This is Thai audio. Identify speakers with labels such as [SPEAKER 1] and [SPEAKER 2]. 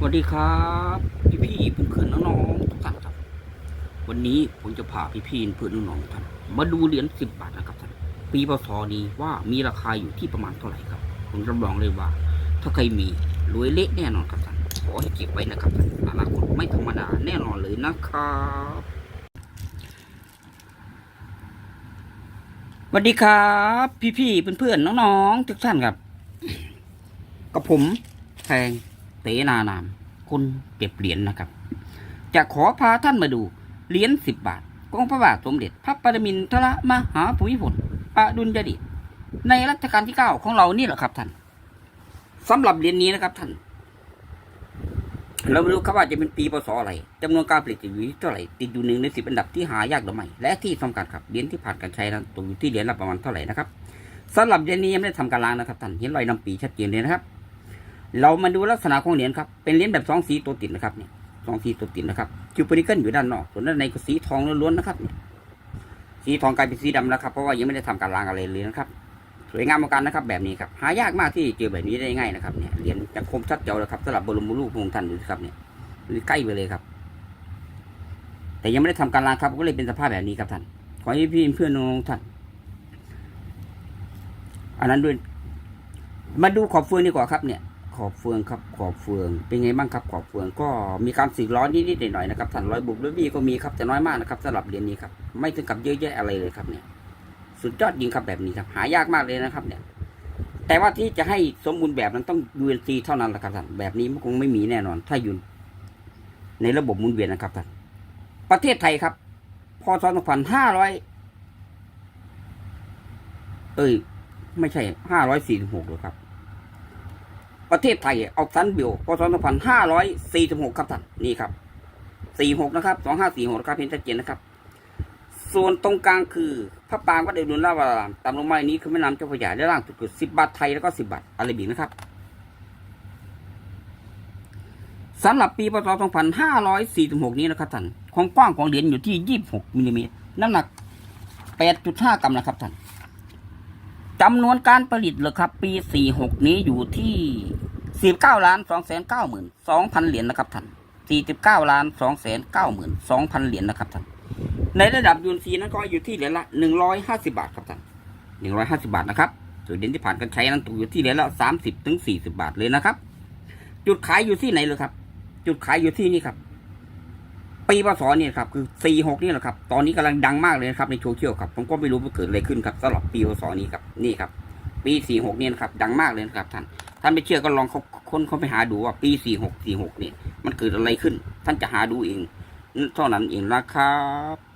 [SPEAKER 1] สวัสดีครับ พี่พี่ๆเพื่อนๆน้องๆทุกท่านครับ วันนี้ผมจะพาพี่พี่เพื่อนน้องๆท่านมาดูเหรียญสิบบาทนะครับท่านปีพศนี้ว่ามีราคาอยู่ที่ประมาณเท่าไหร่ครับ ผมรับรองเลยว่า ถ้าใครมีรวยเละแน่นอนครับท่านขอให้เก็บไว้นะครับท่านอนาคตไม่ธรรมดาแน่นอนเลยนะครับสวัสดีครับ พี่พี่ๆเพื่อนๆน้องๆทุกท่านครับ กับผมแทง นานาม คนเก็บเหรียญนะครับ จะขอพาท่านมาดูเหรียญสิบบาทของพระบาทสมเด็จพระปรมินทรมหาภูมิพลอดุลยเดชในรัชกาลที่เก้าของเรานี่แหละครับท่านสำหรับเหรียญนี้นะครับท่าน เราไม่รู้ครับว่าจะเป็นปีพศอะไรจำนวนการผลิตอยู่ที่เท่าไหร่ติดอยู่หนึ่งในสิบอันดับที่หายากหรือไม่และที่สำคัญครับเหรียญที่ผ่านการใช้นั้นตกอยู่ที่เหรียญละประมาณเท่าไหร่นะครับสำหรับเหรียญนี้ยังไม่ได้ทำการล้างนะครับท่านเห็นรอยนำปีชัดเจนเลยนะครับ เรามาดูลักษณะของเหรียญครับ เป็นเหรียญแบบสองสีตัวติดนะครับเนี่ยสองสีตัวติดนะครับคิวปริเกิลอยู่ด้านนอก ส่วนด้านในก็สีทองล้วนๆนะครับเนี่ยสีทองกลายเป็นสีดำแล้วครับ เพราะว่ายังไม่ได้ทำการล้างอะไรเลยนะครับ สวยงามเหมือนกันนะครับ แบบนี้ครับ หายากมากที่เจอแบบนี้ได้ง่ายนะครับ เนี่ย เหรียญจะคมชัดเจ๋วเลยครับสำหรับบรมรูปองค์ท่านดูสิครับเนี่ยใกล้ไปเลยครับ แต่ยังไม่ได้ทำการล้างครับ ก็เลยเป็นสภาพแบบนี้ครับท่าน ขอให้พี่เพื่อนน้องท่าน อันนั้นด้วย มาดูขอบเฟืองดีกว่าครับเนี่ย ขอบเฟืองครับขอบเฟือง เป็นไงบ้างครับขอบเฟือง ก็มีการสีร้อนนิดๆหน่อยๆนะครับท่านร้อยบุบร้อยบี้ก็มีครับแต่น้อยมากนะครับสำหรับเหรียญนี้ครับไม่ถึงกับเยอะแยะอะไรเลยครับเนี่ย สุดยอดยิงครับแบบนี้ครับ หายากมากเลยนะครับ เนี่ย แต่ว่าที่จะให้สมบูรณ์แบบนั้นต้อง UNC เท่านั้นแหละครับท่านแบบนี้มันคงไม่มีแน่นอน ถ้าอยู่ในระบบมุนเวียนนะครับท่านประเทศไทยครับพศ2500เอ้ย ไม่ใช่546หกหรอครับ ประเทศไทยเอาซันบิลพศ2546 ครับท่านนี่ครับ 46 นะครับ 2546ครับเห็นชัดเจนนะครับ ส่วนตรงกลางคือพระปรางวัดเดลุนลาวารามตามลงมาในนี้คือแม่น้ำเจ้าพระยาด้านล่างสุดคือ 10 บาทไทยแล้วก็ 10 บาทอาราบิกนะครับสำหรับปีพศ2546 นี้นะครับท่านความกว้างของเหรียญอยู่ที่ 26มิลลิเมตรน้ำหนัก 8.5 กรัมนะครับท่าน จำนวนการผลิตเลยครับ ปี 46 นี้อยู่ที่ 49ล้าน2 9 2 0 0 0 เหรียญนะครับท่าน49ล้าน2 9 2 0 0 0 เหรียญนะครับท่านในระดับยูนซีนั้นก็อยู่ที่เหรียญละ 150 บาทครับท่าน150 บาทนะครับส่วนเหรียญที่ผ่านการใช้นั้นตกอยู่ที่เหรียญละ 30ถึง40 บาทเลยนะครับ จุดขายอยู่ที่ไหนเลยครับ จุดขายอยู่ที่นี่ครับ ปีพศเนี่ยครับคือ 46 นี่แหละครับ ตอนนี้กำลังดังมากเลยนะครับในโซเชียลครับผมก็ไม่รู้ว่าเกิดอะไรขึ้นครับสำหรับปีพศนี้ครับนี่ครับ ปี 46 เนี่ยนะครับดังมากเลยนะครับท่านท่านไม่เชื่อก็ลองเขาคนเขาไปหาดูว่าปี 46 46 เนี่ยมันเกิดอะไรขึ้น ท่านจะหาดูเองเท่านั้นเองนะครับ